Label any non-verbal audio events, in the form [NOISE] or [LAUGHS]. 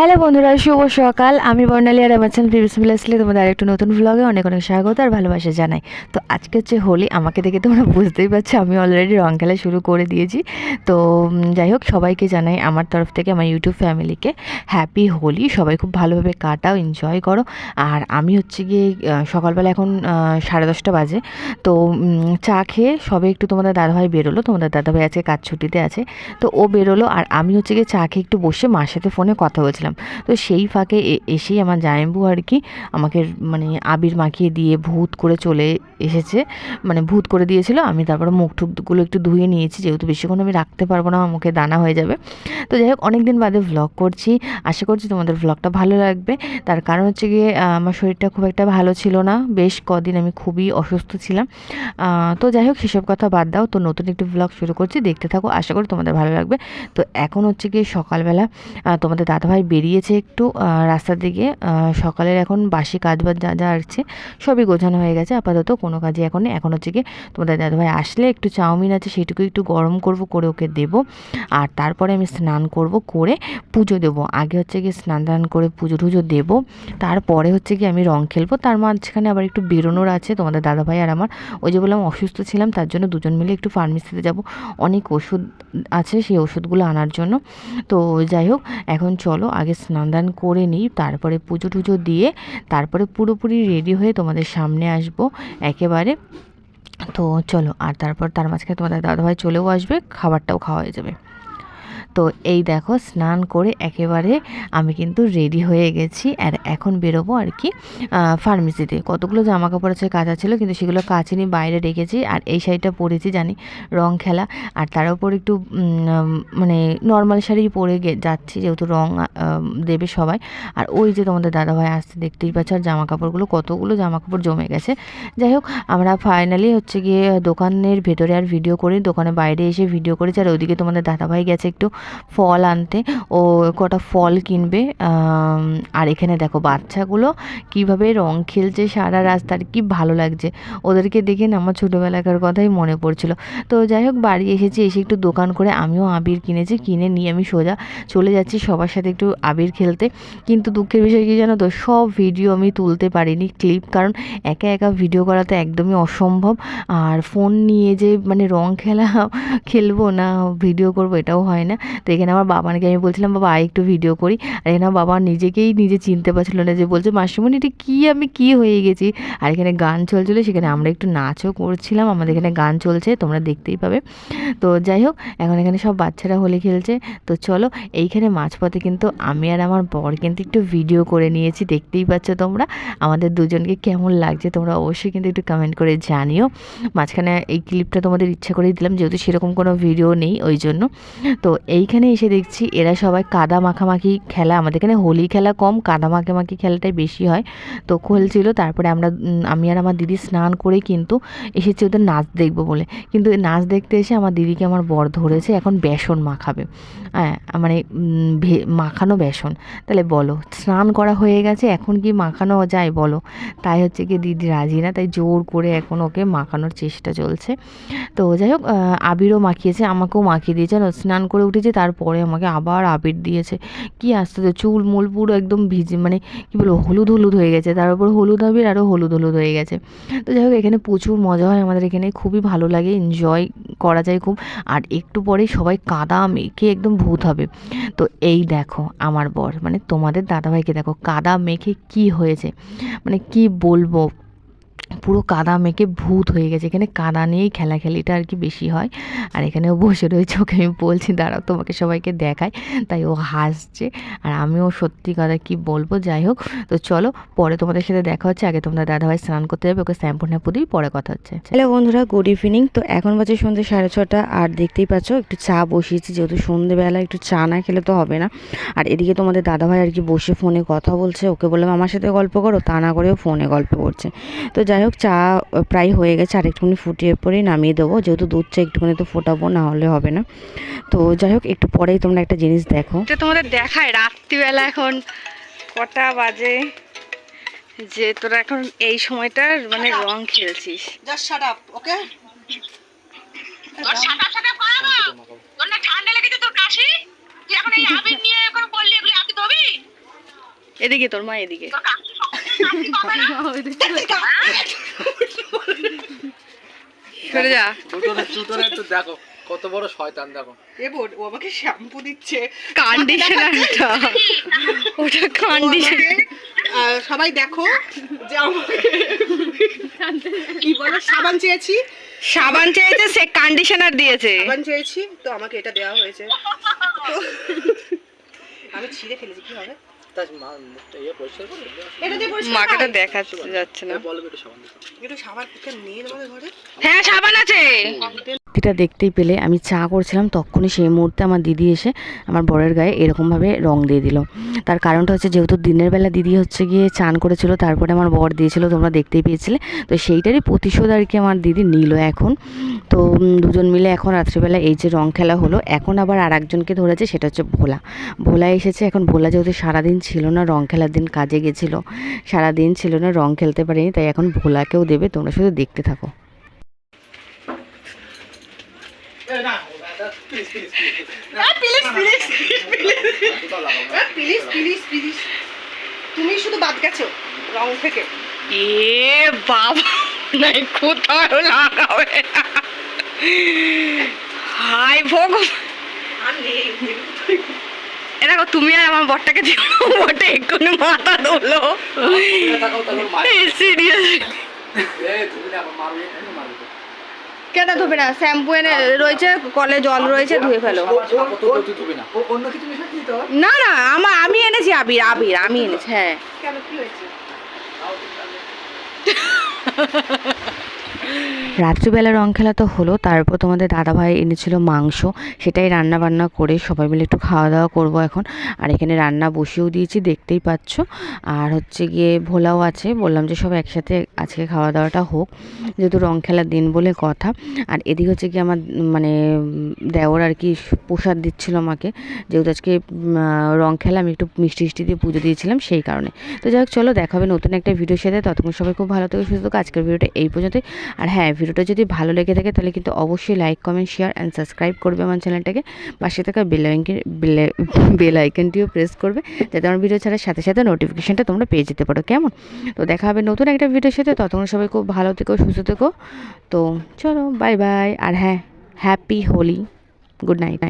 Hello বন্ধুরা, শুভ সকাল। আমি বর্ণালী আর আমার চ্যানেল ভিলেজলে তোমাদের আরেকটু নতুন ভ্লগে অনেক অনেক স্বাগত আর ভালোবাসা জানাই। তো আজকে হচ্ছে হোলি, আমাকে দেখে তোমরা বুঝতেই পারছ আমি অলরেডি রং খেলা শুরু করে দিয়েছি। তো যাই হোক, সবাইকে জানাই আমার তরফ থেকে, আমার ইউটিউব ফ্যামিলিকে হ্যাপি হোলি। সবাই খুব ভালোভাবে কাটাও এনজয় করো। আর আমি হচ্ছে গিয়ে সকালবেলা এখন সাড়ে দশটা বাজে। তো চা খেয়ে সবে একটু তোমাদের দাদাভাই বেরোলো। তোমাদের দাদাভাই আজকে কাজ ছুটিতে আছে। তো ও বেরোলো আর আমি হচ্ছে গিয়ে চা খেয়ে একটু বসে মার সাথে ফোনে কথা বলছিলাম। তো সেই ফাঁকে এসেই আমার জায়ম্বু আর কি আমাকে মানে আবির মাখিয়ে দিয়ে ভূত করে চলে এসেছে। মানে ভূত করে দিয়েছিল। আমি তারপরে মুখ টুকগুলো একটু ধুয়ে নিয়েছি। যেহেতু বেশিক্ষণ আমি রাখতে পারব না, আমার মুখে দানা হয়ে যাবে। তো যাই হোক অনেক দিন বাদে ভ্লগ করছি। আশা করছি তোমাদের ভ্লগটা ভালো লাগবে। তার কারণ হচ্ছে গিয়ে আমার শরীরটা খুব একটা ভালো ছিল না। বেশ কদিন আমি খুবই অসুস্থ ছিলাম। তো যাই হোক, সেসব কথা বাদ দাও। তো নতুন একটি ভ্লগ শুরু করছি। দেখতে থাকো। আশা করি তোমাদের ভালো লাগবে। তো এখন হচ্ছে গিয়ে সকালবেলা তোমাদের দাদাভাই বেরিয়েছে একটু রাস্তার দিকে। সকালের এখন বাসি কাজ বাজ যা যা আসছে, সবই গোছানো হয়ে গেছে। আপাতত কোনো কাজই এখন এখন হচ্ছে গিয়ে তোমাদের দাদাভাই আসলে একটু চাউমিন আছে, সেটুকু একটু গরম করব, করে ওকে দেব। আর তারপরে আমি স্নান করব, করে পুজো দেবো। আগে হচ্ছে গিয়ে স্নান টান করে পুজো টুজো দেবো। তারপরে হচ্ছে কি আমি রং খেলব। তার মাঝখানে আবার একটু বেরোনোর আছে তোমাদের দাদাভাই আর আমার। ওই যে বললাম, অসুস্থ ছিলাম, তার জন্য দুজন মিলে একটু ফার্মেসিতে যাব। অনেক ওষুধ আছে সেই ওষুধগুলো আনার জন্য। তো যাই হোক, এখন চলো, আগে স্নান দান করে নিই, তারপরে পুজো টুজো দিয়ে তারপরে পুরোপুরি রেডি হয়ে তোমাদের সামনে আসব একেবারে। তো চলো, আর তারপর তার মাঝখানে তোমাদের দাদাভাই চলেও আসবে, খাবারটাও খাওয়া হয়ে যাবে। তো এই দেখো, স্নান করে একেবারে আমি কিন্তু রেডি হয়ে গেছি। আর এখন বেরোবো আর কি ফার্মেসিতে কতগুলো জামা কাপড় আছে, কাচা ছিল, কিন্তু সেগুলো কাচিনি বাইরে রেখেছি। আর এই শাড়িটা পরেছি, জানি, রং খেলা। আর তার উপর একটু মানে নর্মাল শাড়ি পরে যাচ্ছি, যেহেতু রং দেবে সবাই। আর ওই যে তোমাদের দাদাভাই আসতে দেখতেই পাচ্ছ, আর জামা কাপড়গুলো কতগুলো জামা কাপড় জমে গেছে। যাই হোক, আমরা ফাইনালি হচ্ছে গিয়ে দোকানের ভেতরে আর ভিডিও করি দোকানে বাইরে এসে ভিডিও করেছি। আর ওইদিকে তোমাদের দাদাভাই গেছে একটু ফল আনতে। ও কটা ফল কিনবে। আর এখানে দেখো বাচ্চাগুলো কীভাবে রং খেলছে সারা রাস্তার কি ভালো লাগছে। ওদেরকে দেখে না আমার ছোটোবেলাকার কথাই মনে পড়ছিল। তো যাই হোক, বাড়ি এসেছি, এসে একটু দোকান করে আমিও আবির কিনেছি। কিনে নিয়ে আমি সোজা চলে যাচ্ছি সবার সাথে একটু আবির খেলতে। কিন্তু দুঃখের বিষয় কি জানো তো, সব ভিডিও আমি তুলতে পারিনি ক্লিপ। কারণ একা একা ভিডিও করা তো একদমই অসম্ভব। আর ফোন নিয়ে যে মানে রং খেলা, খেলব না, ভিডিও করব এটাও হয় না। তো এখানে আমার বাবাকে আমি বলছিলাম, বাবা, আয় একটু ভিডিও করি। আর এখানে বাবা নিজেকেই নিজে চিনতে পারছিল না যে বলছে, মাসিমণি, এটা কী? আমি কী হয়ে গেছি? আর এখানে গান চলছিল, সেখানে আমরা একটু নাচও করছিলাম, আমাদের এখানে গান চলছে, তোমরা দেখতেই পাবে। তো যাই হোক, এখন এখানে সব বাচ্চারা হোলি খেলছে। তো চলো, এইখানে মাঝপথে কিন্তু আমি আর আমার বর কিন্তু একটু ভিডিও করে নিয়েছি, দেখতেই পাচ্ছ তোমরা? আমাদের দুজনকে কেমন লাগছে তোমরা অবশ্যই কিন্তু একটু কমেন্ট করে জানিও। মাঝখানে এই ক্লিপটা তোমাদের ইচ্ছা করেই দিলাম, যেহেতু সেরকম কোনো ভিডিও নেই, ওই জন্য। তো এইখানে এসে দেখছি এরা সবাই কাদা মাখামাখি খেলা, আমাদের এখানে হোলি খেলা কম, কাদা মাখামাখি খেলাটাই বেশি হয়। তো খেলছিল তারপরে আমরা আমি আর আমার দিদি স্নান করেই কিন্তু এসেছি ওদের নাচ দেখব বলে। কিন্তু নাচ দেখতে এসে আমার দিদিকে আমার বর ধরেছে, এখন বেসন মাখাবে। হ্যাঁ মানে মাখানো বেসন। তাহলে বলো, স্নান করা হয়ে গেছে, এখন কি মাখানো যায় বলো? তাই হচ্ছে কি দিদি রাজি না, তাই জোর করে এখন ওকে মাখানোর চেষ্টা চলছে। তো যাই হোক আবিরও মাখিয়েছে, আমাকেও মাখিয়ে দিয়েছে স্নান করে উঠেছে তারপরে আমাকে আবার আবির দিয়েছে। কি আশ্চর্য, চুল মুল পুরো একদম ভিজে মানে কী বলব, হলুদ হলুদ হয়ে গেছে। তার উপর হলুদ আবির আরও হলুদ হলুদ হয়ে গেছে। তো যাই হোক, এখানে প্রচুর মজা হয় আমাদের এখানে। খুবই ভালো লাগে এনজয় করা যায় খুব। আর একটু পরেই সবাই কাদা মেখে একদম ভূত হবে। তো এই দেখো আমার বর মানে তোমাদের দাদাভাইকে দেখো, কাদা মেখে কি হয়েছে? মানে কি বলব? পুরো কাদা মেখে ভূত হয়ে গেছে। এখানে কাদা নিয়েই খেলাখেলিটা আর কি বেশি হয়। আর এখানেও বসে রয়েছে ওকে আমি বলছি, দাঁড়াও, তোমাকে সবাইকে দেখাই। তাই ও হাসছে। আর আমিও সত্যি কথা কি বলব, যাই হোক। তো চলো, পরে তোমাদের সাথে দেখা হচ্ছে। আগে তোমাদের দাদাভাই স্নান করতে যাবে, ওকে শ্যাম্পু ট্যাম্পু দিই পরে কথা হচ্ছে। হ্যালো বন্ধুরা, গুড ইভিনিং। তো এখন বাজে সন্ধ্যে সাড়ে ছটা। আর দেখতেই পাচ্ছ, একটু চা বসিয়েছি। যেহেতু সন্ধ্যেবেলা একটু চা না খেলে তো হবে না। আর এদিকে তোমাদের দাদাভাই আর কি বসে ফোনে কথা বলছে। ওকে বললাম, আমার সাথে গল্প করো। তা না করেও ফোনে গল্প করছে। তো যাই হোক চা প্রায় হয়ে গেছে। আর একটুখানি ফুটিয়ে পরেই নামিয়ে দেবো। যেহেতু দুধ চা একটুখানি তো ফোটাবো না হলে হবে না। তো যাই হোক একটু পরেই তোমরা একটা জিনিস দেখো। এটা তোমাদের দেখায় রাত্রিবেলা এখন কটা বাজে? যে তোরা এখন এই সময়টা মানে রং খেলছিস। ধোবি? এদিকে তোর মা এদিকে। যা। একটু দেখো কত বড় শয়তান দেখো এবার ও আমাকে শ্যাম্পু দিচ্ছে কন্ডিশনারটা। ওটা কন্ডিশনার সবাই দেখো যে আমাকে কি বলো? সাবান চেয়েছি। সাবান চেয়েছে সে কন্ডিশনার দিয়েছে। সাবান চেয়েছি তো আমাকে এটা দেওয়া হয়েছে। আমি ছিঁড়ে ফেলেছি কি হবে? দেখা যাচ্ছে না। একটু সাবান নিয়ে ঘরে? হ্যাঁ সাবান আছে। এটা দেখতেই পেলে। আমি চা করছিলাম, তখনই সেই মুহূর্তে আমার দিদি এসে আমার বরের গায়ে এরকমভাবে রং দিয়ে দিল। তার কারণটা হচ্ছে যেহেতু দিনের বেলা দিদি হচ্ছে গিয়ে চান করেছিল, তারপরে আমার বর দিয়েছিল, তোমরা দেখতেই পেয়েছিলে। তো সেইটারই প্রতিশোধ আর কি আমার দিদি নিল এখন। তো দুজন মিলে এখন রাত্রিবেলা এই যে রং খেলা হলো, এখন আবার আর একজনকে ধরেছে, সেটা হচ্ছে ভোলা। ভোলা এসেছে, এখন ভোলা যেহেতু সারাদিন ছিল না রং খেলার দিন, কাজে গেছিল, সারাদিন ছিল না রং খেলতে পারেনি, তাই এখন ভোলাকেও দেবে, তোমরা শুধু দেখতে থাকো। প্লিজ প্লিজ প্লিজ তুমি শুধু বাদ গেছো রং থেকে। এ বাবা নাই কোথাও লাগাবে হাই ভগবান। আর নেই এ দেখো তুমি আর আমার বরটাকে দিও বটে এক্ষুনি মাথা তাকাও সিরিয়াস এ তুমি না মারবে। কেন ধুবে না? শ্যাম্পু এনে রয়েছে কলে জল রয়েছে ধুয়ে ফেলো। না না আমার আমি এনেছি আবির আবির আমি এনেছি হ্যাঁ। কেন কি হয়েছে? [LAUGHS] রাত্রিবেলা রং খেলা তো হলো, তারপর তোমাদের দাদাভাই এনেছিল মাংস, সেটাই রান্না বান্না করে সবাই মিলে একটু খাওয়া দাওয়া করব এখন। আর এখানে রান্না বসিয়েও দিয়েছি, দেখতেই পাচ্ছ। আর হচ্ছে গিয়ে ভোলাও আছে, বললাম যে সব একসাথে আজকে খাওয়া দাওয়াটা হোক, যেহেতু রং খেলার দিন বলে কথা। আর এদিকে হচ্ছে কি আমার মানে দেওর আর কি প্রসাদ দিচ্ছিল আমাকে, যেহেতু আজকে রং খেলা, আমি একটু মিষ্টি মিষ্টি দিয়ে পুজো দিয়েছিলাম সেই কারণে। তো যাই হোক, চলো দেখা হবে নতুন একটা ভিডিওর সাথে, ততক্ষণ সবাই খুব ভালো থেকে, সুস্থ আজকের ভিডিওটা এই পর্যন্তই। আর হ্যাঁ ভিডিওটা যদি ভালো লেগে থাকে, তাহলে কিন্তু অবশ্যই like comment share and subscribe করবে আমার চ্যানেলটাকে। পাশে থাকা বেল বেল আইকনটিও প্রেস করবে, যাতে আমার ভিডিও ছাড়ার সাথে সাথে নোটিফিকেশানটা তোমরা পেয়ে যেতে পারো, কেমন? তো দেখা হবে নতুন একটা ভিডিওর সাথে। ততক্ষণ সবাই খুব ভালো থেকো, সুস্থ থেকো। তো চলো বাই বাই আর হ্যাঁ হ্যাপি হোলি গুড নাইট